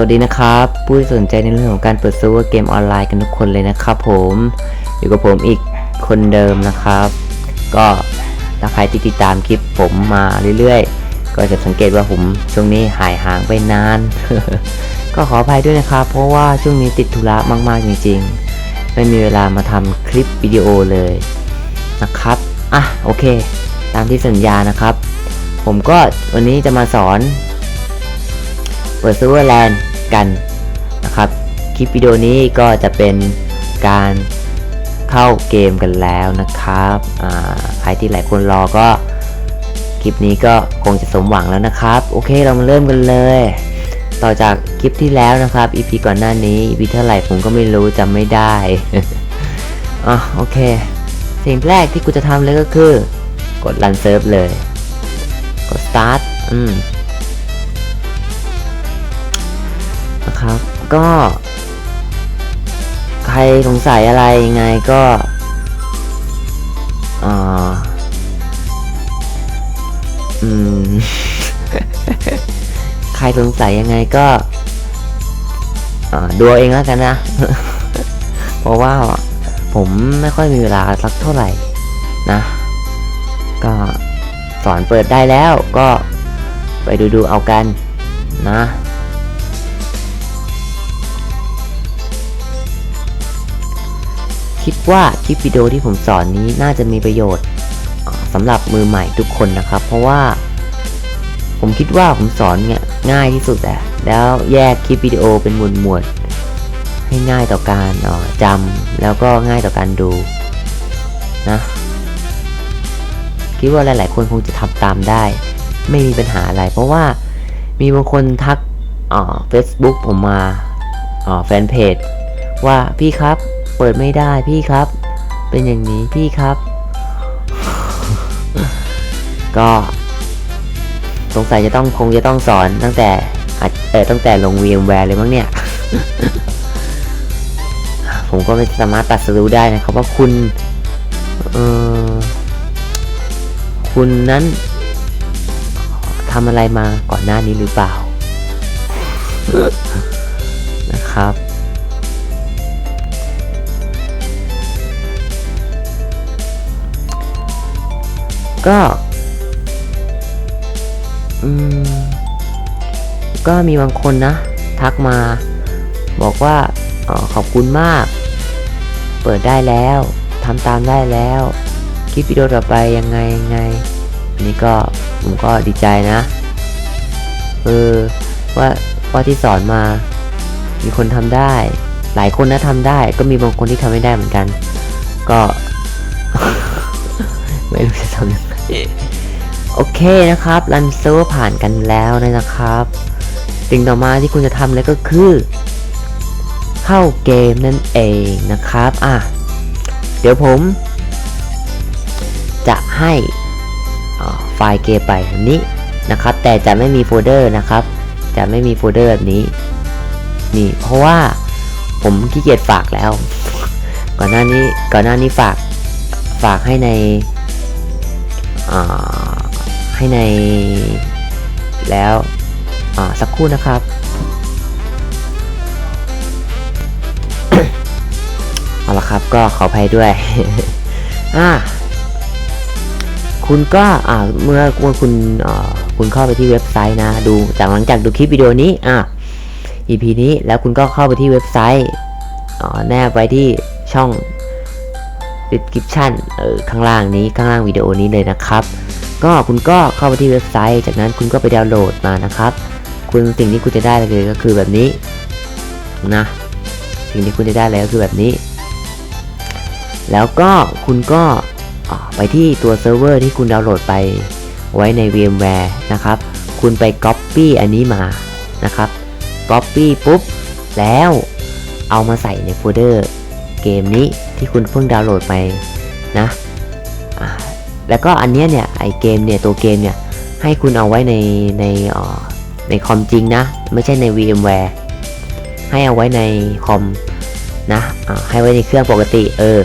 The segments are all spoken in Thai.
วัสดีนะครับ ผู้ที่สนใจในเรื่องของการเปิดเซิร์ฟเวอร์เกมออนไลน์กันทุกคนเลยนะครับผมอยู่กับผมอีกคนเดิมนะครับ ก็ถ้าใครติดตามคลิปผมมาเรื่อยๆ ก็จะสังเกตว่าผมช่วงนี้หายห่างไปนาน ก็ขออภัยด้วยนะครับ เพราะว่าช่วงนี้ติดธุระมากๆจริงๆ ไม่มีเวลามาทำคลิปวิดีโอเลยนะครับอะโอเค ตามที่สัญญานะครับ ผมก็วันนี้จะมาสอนเปิดซูเวอร์แลนด์ กันนะครับ คลิปวิดีโอนี้ก็จะเป็นการเข้าเกมกันแล้วนะครับใครที่หลายคนรอก็คลิปนี้ก็คงจะสมหวังแล้วนะครับ โอเคเรามาเริ่มกันเลย ต่อจากคลิปที่แล้วนะครับ EP ก่อนหน้านี้ EP เท่าไหร่ผมก็ไม่รู้จำไม่ได้อะโอเค สิ่งแรกที่กูจะทำเลยก็คือ กด Run Serve เลย กด Start อืม นะครับ ก็ ใครสงสัยอะไรยังไงก็อ่าอืม ใครสงสัยยังไงก็อ่าดูเองแล้วกันนะ เพราะว่าผมไม่ค่อยมีเวลาสักเท่าไหร่นะ ก็สอนเปิดได้แล้วก็ไปดูดูๆเอากันนะ คิดว่าคลิปวิดีโอที่ผมสอนนี้น่าจะมีประโยชน์สำหรับมือใหม่ทุกคนนะครับ เพราะว่า ผมคิดว่าผมสอนเนี่ยง่ายที่สุดแหละแล้วแยกคลิปวิดีโอเป็นหมวดหมวดให้ง่ายต่อการจำแล้วก็ง่ายต่อการดูนะคิดว่าหลาย ๆ คนคงจะทำตามได้ ไม่มีปัญหาอะไร เพราะว่ามีบางคนทักเฟซบุ๊กผมมาอ่าแฟนเพจว่าพี่ครับ เปิดไม่ได้พี่ครับ เป็นอย่างนี้พี่ครับ ก็สงสัยจะต้องคงจะต้องสอนตั้งแต่เออตั้งแต่ลง VMware เลยมั้งเนี่ย ผมก็ไม่สามารถตัดสู้ได้นะครับว่าคุณเออคุณนั้นทำอะไรมาก่อนหน้านี้หรือเปล่านะครับ ก็ อืม ก็มีบางคนนะ ทักมา บอกว่าออขอบคุณมาก เปิดได้แล้วทำตามได้แล้ว คลิปวิดีโอต่อไปยังไงยังไงนนี้ก็ผมก็ดีใจนะเออว่าว่าที่สอนมา มีคนทำได้ หลายคนนะทำได้ ก็มีบางคนที่ทำไม่ได้เหมือนกัน ก็ ไม่รู้จะทำยังไง โอเคนะครับรันเซิร์ฟผ่านกันแล้วนะครับ สิ่งต่อมาที่คุณจะทำเลยก็คือ เข้าเกมนั่นเองนะครับอะเดี๋ยวผม จะให้ไฟล์เกมไปแบบนี้นะครับ แต่จะไม่มีโฟลเดอร์นะครับ จะไม่มีโฟลเดอร์แบบนี้ นี่เพราะว่าผมขี้เกียจฝากแล้ว ก่อนหน้านี้ก่อนหน้านี้ฝากฝากให้ใน ให้ในแล้วสักครู่นะครับ เอาละครับก็ขออภัยด้วยอ่าคุณก็เมื่อเมื่อคุณคุณเข้าไปที่เว็บไซต์นะ ดูจากหลังจากดูคลิปวิดีโอนี้อ่า EP นี้แล้วคุณก็เข้าไปที่เว็บไซต์แนบไว้ที่ช่อง description เออข้างล่างนี้ข้างล่างวิดีโอนี้เลยนะครับ ก็คุณก็เข้าไปที่เว็บไซต์ จากนั้นคุณก็ไปดาวน์โหลดมานะครับ คุณสิ่งที่คุณจะได้เลยก็คือแบบนี้นะ สิ่งที่คุณจะได้เลยก็คือแบบนี้ แล้วก็คุณก็ไปที่ตัวเซิร์ฟเวอร์ที่คุณดาวน์โหลดไปไว้ใน VMware นะครับ คุณไป Copy อันนี้มานะครับ Copy ปุ๊บ แล้วเอามาใส่ในโฟลเดอร์ เกมนี้ที่คุณเพิ่งดาวน์โหลดไปนะแล้วก็อันเนี้ยเนี่ยไอเกมเนี่ยตัวเกมเนี่ยให้คุณเอาไว้ในในอ่อในคอมจริงนะ ไม่ใช่ใน VMware ให้เอาไว้ในคอมนะอ่าให้ไว้ในเครื่องปกติเออ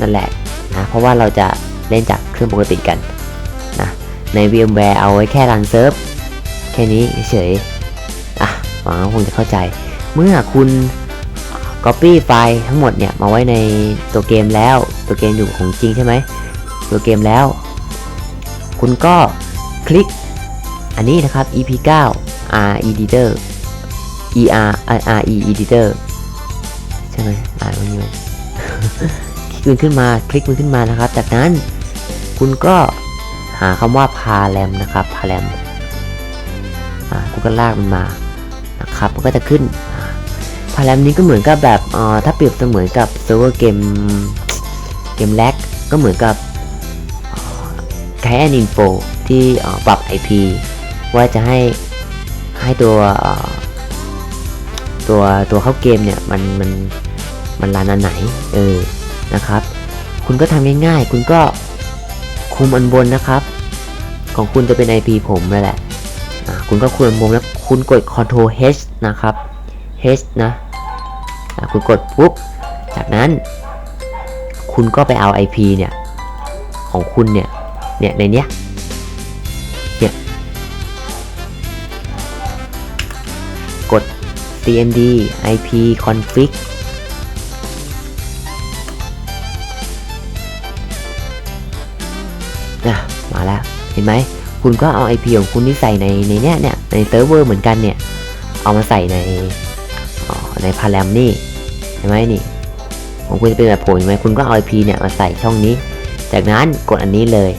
นั่นแหละนะเพราะว่าเราจะเล่นจากเครื่องปกติกันนะใน VMware เอาไว้แค่รันเซิร์ฟแค่นี้เฉยอะหวังว่าคงจะเข้าใจ เมื่อคุณ Copy ไฟล์ทั้งหมดเนี่ยมาไว้ในตัวเกมแล้ว ตัวเกมอยู่ของจริงใช่ไหมตัวเกมแล้ว คุณก็คลิกอันนี้นะครับ ep 9 r editor er r e editor ใช่ไหมอ่านว่านี้ไหมคลิกมันขึ้นมาคลิกมันขึ้นมานะครับ จากนั้นคุณก็หาคำว่า parlam นะครับ parlam อ่าคุณก็ลากมันมานะครับมันก็จะขึ้น พารมนี้ก็เหมือนกับแบบเอ่อถ้าเปรียบเสมือนกับเซิร์ฟเวอร์เกมเกมแลกก็เหมือนกับแค่อินโฟที่ปรับ IP ว่าจะให้ให้ตัวตัวตัวเข้าเกมเนี่ยมันมันมันรันอันไหนเออนะครับ คุณก็ทำง่ายๆ คุณก็คุมอันบนนะครับ ของคุณจะเป็น IP ผมนั่นแหละคุณก็คุมอันบนแล้วคุณกด Ctrl H นะครับ H นะ คุณกดปุ๊บ จากนั้น คุณก็ไปเอา IP เนี่ย ของคุณเนี่ย เนี่ยในเนี้ย เนี่ย กด cmd ip config นะมาแล้ว เห็นไหม คุณก็เอา IP ของคุณที่ใส่ในในเนี้ยเนี่ย ในเซิร์ฟเวอร์เหมือนกันเนี่ย เอามาใส่ใน ในพาแรมนี่ใช่ไหมนี่ของคุณจะเป็นแบบผมใช่ไหมคุณก็เอา IP เนี่ยมาใส่ช่องนี้ จากนั้นกดอันนี้เลย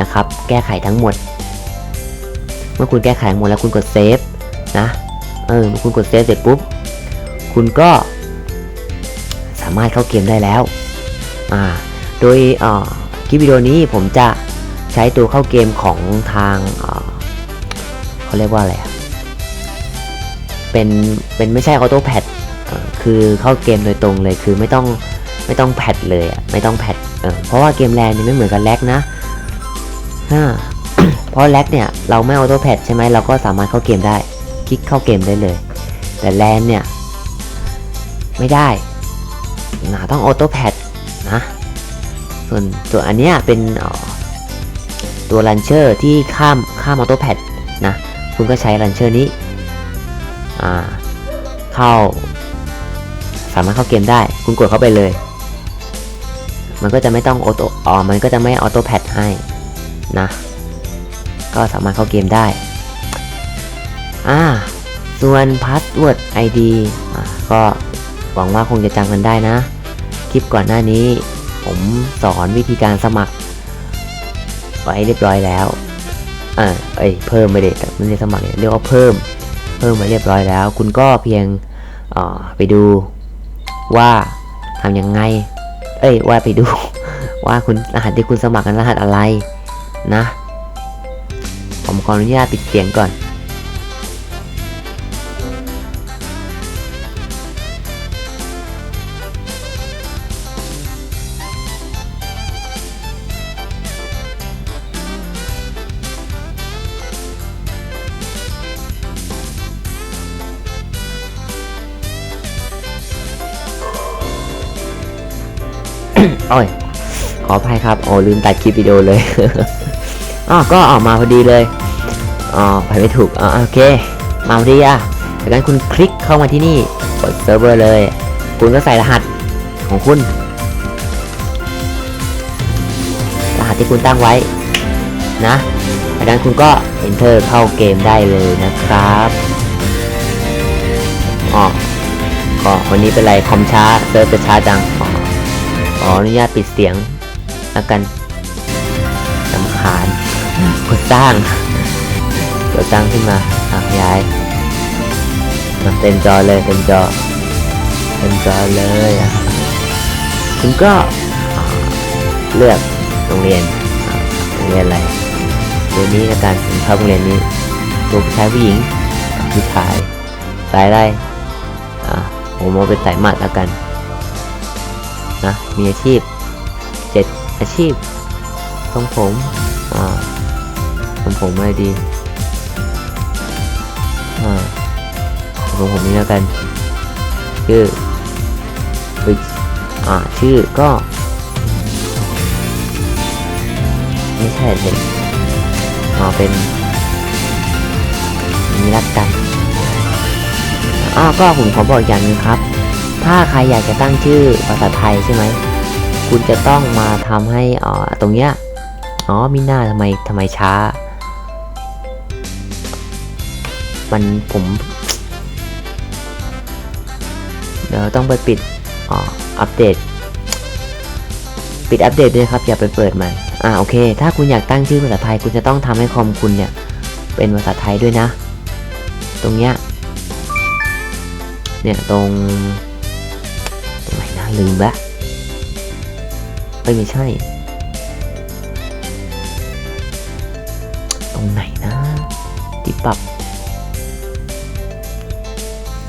นะครับ แก้ไขทั้งหมด เมื่อคุณแก้ไขหมดแล้วคุณกดเซฟนะเออเมื่อคุณกดเซฟเสร็จปุ๊บคุณก็สามารถเข้าเกมได้แล้วอ่าโดยเอ่อคลิปวิดีโอนี้ผมจะใช้ตัวเข้าเกมของทางเขาเรียกว่าอะไรอะเป็นเป็นไม่ใช่ออโต้แพด คือเข้าเกมโดยตรงเลยคือไม่ต้องไม่ต้องแพดเลยอะไม่ต้องแพดเออเพราะว่าเกมแลนนี่ไม่เหมือนกับแลกนะอ่าเพราะแลกเนี่ยเราไม่ออโต้แพดใช่ไหมเราก็สามารถเข้าเกมได้ คลิกเข้าเกมได้เลย แต่แลนเนี่ยไม่ได้นะต้องออโต้แพดนะส่วนส่วนอันเนี้ยเป็นตัวลันเชอร์ที่ข้ามข้ามออโต้แพดนะ คุณก็ใช้ลันเชอร์นี้ อ่า เข้าามารถเข้าเกมได้ คุณกดเข้าไปเลย มันก็จะไม่ต้องออโต้อ๋อมันก็จะไม่ออโต้แพดให้นะ ก็สามารถเข้าเกมได้ อ่า ส่วน Password ID อ่าก็หวังว่าคงจะจำกันได้นะ คลิปก่อนหน้านี้ ผมสอนวิธีการสมัคร ไว้เรียบร้อยแล้วอ่าเอ้ยเพิ่มไม่ได้ไม่ได้สมัครเรียกว่าเพิ่ม เพิ่มมาเรียบร้อยแล้ว คุณก็เพียงไปดู ว่าทำยังไง เอ้ย ว่าไปดู ว่าคุณรหัสที่คุณสมัครกันรหัสอะไรนะ ผมขออนุญาตปิดเสียงก่อน โอ้ยขออภัยครับ โอ้ลืมตัดคลิปวิดีโอเลยอ๋อก็ออกมาพอดีเลย อ๋อไปไม่ถูก อ๋อโอเค มาพอดีอะจากนั้นคุณคลิกเข้ามาที่นี่เปิดเซิร์ฟเวอร์เลย คุณก็ใส่รหัสของคุณ รหัสที่คุณตั้งไว้นะจากนั้นคุณก็ enter เข้าเกมได้เลยนะครับอ๋อก็วันนี้เป็นไรคอมช้าเซิร์ฟจะช้าจังอ๋อ ขออนุญาตปิดเสียงแล้วกันสำคาญกดสร้างกดสร้างขึ้นมาอะย้ายมาเต็มจอเลยเต็มจอเต็มจอเลยคุณก็เลือกโรงเรียนโรงเรียนอะไรเรียนนี้แล้วกันผมชอบโรงเรียนนี้ตัวผู้ชายผู้หญิงผู้ชายสายอะไรอ่าผมเอาเป็นสายมัดแล้วกัน นะมีอาชีพเจ็ดอาชีพทรงผมอ่าทรงผมอะไรดีอ่าทรงผมนี้แล้วกัน ชื่อเฮ้ยอ่าชื่อก็ไม่ใช่เลยอ่าเป็นนี้ละกันอ้าวก็ผมขอบอกอย่างนึงครับ ถ้าใครอยากจะตั้งชื่อภาษาไทยใช่ไหม คุณจะต้องมาทำให้อ่าตรงเนี้ย อ๋อมีหน้าทำไมทำไมช้า มันผมเดี๋ยวต้องไปปิดอ๋ออัปเดต ปิดอัปเดตด้วยครับ อย่าไปเปิดมัน อ่าโอเค ถ้าคุณอยากตั้งชื่อภาษาไทย คุณจะต้องทำให้คอมคุณเนี่ย เป็นภาษาไทยด้วยนะ ตรงเนี้ยเนี่ยตรง ลืมละเอ้ยไม่ใช่ ตรงไหนนะที่ปรับ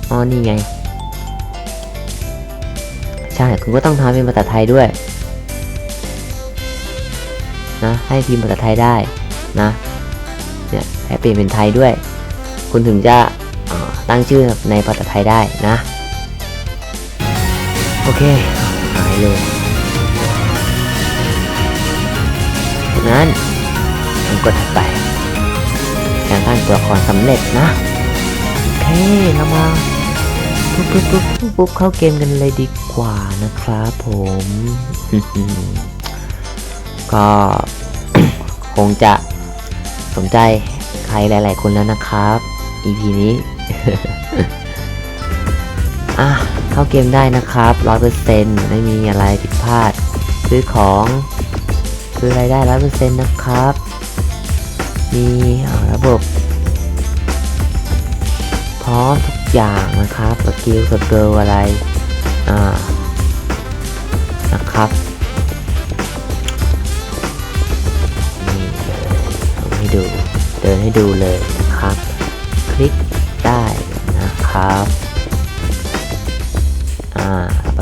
อ๋อนี่ไง ใช่ คุณก็ต้องทำเป็นภาษาไทยด้วย นะ ให้พิมพ์ภาษาไทยได้นะ เนี่ยให้เปลี่ยนเป็นไทยด้วย คุณถึงจะตั้งชื่อในภาษาไทยได้นะ โอเคหายเลยจากนั้นผมกดถัดไปการตั้งตัวละครสำเร็จนะโอเคเรามาปุ๊บปุ๊บปุ๊บปุ๊บปุ๊บเข้าเกมกันเลยดีกว่านะครับผมก็คงจะสนใจใครหลาย ๆ คนแล้วนะครับ EP นี้อะ เข้าเกมได้นะครับร้อยเปอร์เซ็นต์ไม่มีอะไรผิดพลาด ซื้อของซื้ออะไรได้ร้อยเปอร์เซ็นต์นะครับ มีระบบพร้อมทุกอย่างนะครับสกิลสเกิลอะไรอ่านะครับนี่ให้ดูเดินให้ดูเลยนะครับ คลิกได้นะครับ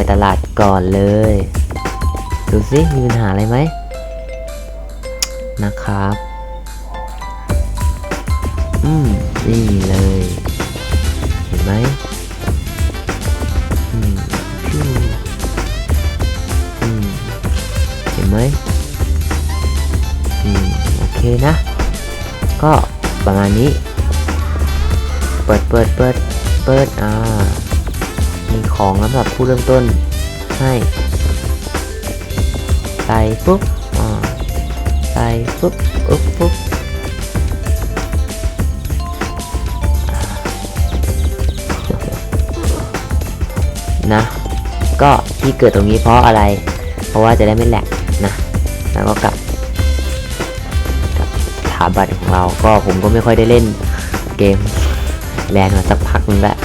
ตลาดก่อนเลย ดูสิมีปัญหาอะไรไหมนะครับ อืมนี่เลย เห็นไหมอืมอืมเห็นไหมอืมโอเคนะ ก็ประมาณนี้ เปิดเปิดเปิดเปิดอ่า มีของสำหรับผู้เริ่มต้นให้ใส่ปุ๊บอ่าใส่ปุ๊บปุ๊บปุ๊บนะ ก็ที่เกิดตรงนี้เพราะอะไร เพราะว่าจะได้ไม่แหลกนะ แล้วก็กลับกลับถาบันของเรา ก็ผมก็ไม่ค่อยได้เล่นเกมแลนมาสักพักนึงแล้ว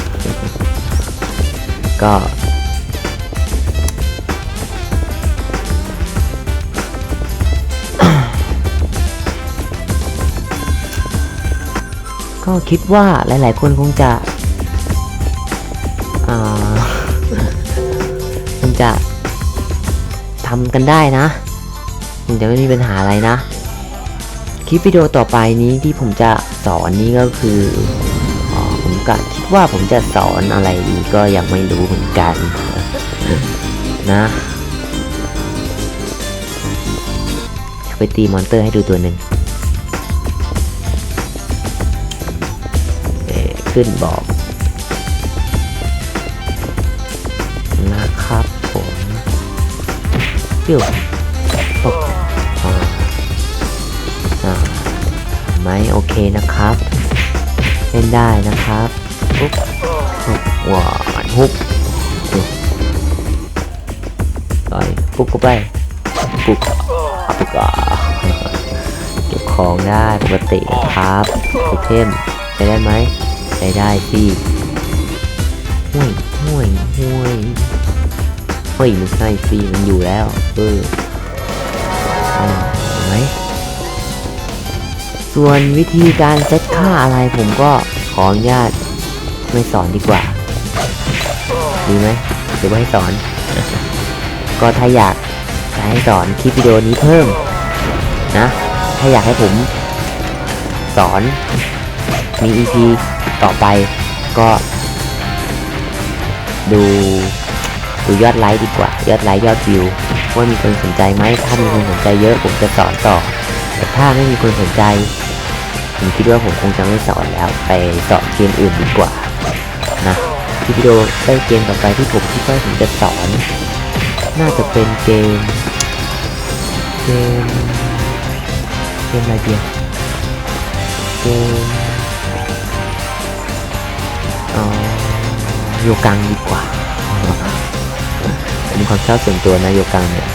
ก็ ก็คิดว่าหลายๆคนคงจะอ่าคงจะทำกันได้นะคงจะไม่มีปัญหาอะไรนะคลิปวิดีโอต่อไปนี้ที่ผมจะสอนนี้ก็คือออผมก็คิด ว่าผมจะสอนอะไรดีก็ยังไม่รู้เหมือนกันนะไปตีมอนเตอร์ให้ดูตัวหนึ่งเออขึ้นบอกนะครับผมปิ้วตกอ่อไหมโอเคนะครับ เล่นได้นะครับ ปุ๊บปุ๊บหวานฮุบต่อยปุ๊บก็ไปปุ๊บปุ๊บอะเก็บของได้ปกติครับไอเทมใช้ได้ไหมใช้ได้สิห่วยห่วยห่วยเฮ้ยไม่ใช่สิมันอยู่แล้วเออเห็นไหมส่วนวิธีการเซตค่าอะไรผมก็ขออนุญาต ไม่สอนดีกว่า ดีไหมหรือว่าให้สอน ก็ถ้าอยากจะให้สอนคลิปวิดีโอนี้เพิ่ม นะ ถ้าอยากให้ผม สอน มี EP ต่อไปก็ ดูดูยอดไลค์ดีกว่า ยอดไลค์ยอดวิวว่ามีคนสนใจไหมถ้ามีคนสนใจเยอะผมจะสอนต่อ แต่ถ้าไม่มีคนสนใจ ผมคิดว่าผมคงจะไม่สอนแล้วไปสอนเกมอื่นดีกว่านะคลิปวิดีโอได้เกมต่อไปที่ผมคิดว่าผมจะสอน น่าจะเป็นเกม เกม เกมอะไรเดียวเกมเอ๋อโยกังดีกว่าเป็นความชอบส่วนตัวนะโยกังเนี่ย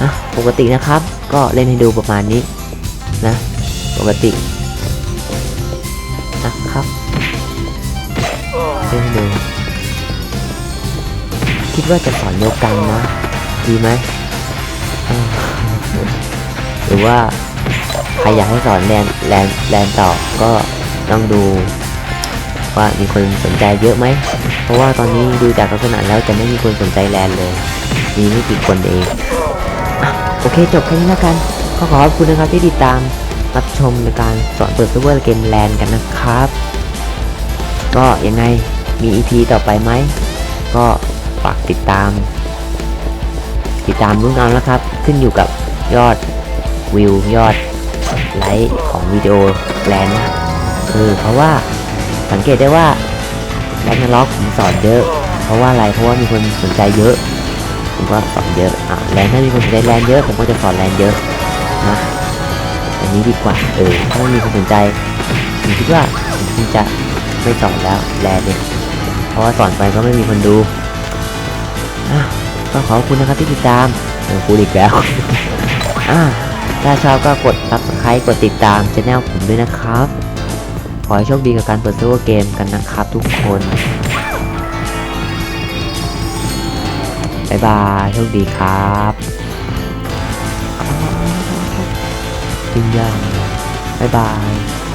อะปกตินะครับ ก็เล่นให้ดูประมาณนี้ นะ ปกตินะครับเล่นให้ดูคิดว่าจะสอนโยกังนะ ดีไหม หรือว่าใครอยากให้สอนแลนแลนแลนต่อก็ต้องดูว่ามีคนสนใจเยอะไหม เพราะว่าตอนนี้ดูจากลักษณะแล้วจะไม่มีคนสนใจแลนเลย มีไม่กี่คนเองอโอเคจบแค่นี้แล้วกัน ก็ขอขอบคุณนะครับที่ติดตามรับชมในการสอนเปิดเซิร์ฟเวอร์เกมแลนกันนะครับก็ยังไงมี EP ต่อไปไหม ก็ฝากติดตาม ติดตามรุ่นเอาแล้วครับ ขึ้นอยู่กับยอดวิวยอดไลค์ของวิดีโอแลนนะคือเพราะว่าสังเกตได้ว่าแลนด์ล็อกผมสอนเยอะ เพราะว่าอะไรเพราะว่ามีคนสนใจเยอะ ผมก็สอนเยอะอะแลนด์ถ้ามีคนสนใจแลนด์เยอะ ผมก็จะสอนแลนด์เยอะ นะอันนี้ดีกว่าเออถ้าไม่มีคนสนใจผมคิดว่าผมจะไม่สอนแล้วแลดเนี่ยเพราะว่าสอนไปก็ไม่มีคนดูอะก็ขอบคุณนะครับที่ติดตามเออพูดอีกแล้วอะถ้าชอบก็กด subscribe กดติดตามช anel ผมด้วยนะครับ ขอให้โชคดีกับการเปิดเซิร์ฟเวอร์เกมกันนะครับทุกคนบายบายโชคดีครับ ปิ้งย่างบ๊ายบาย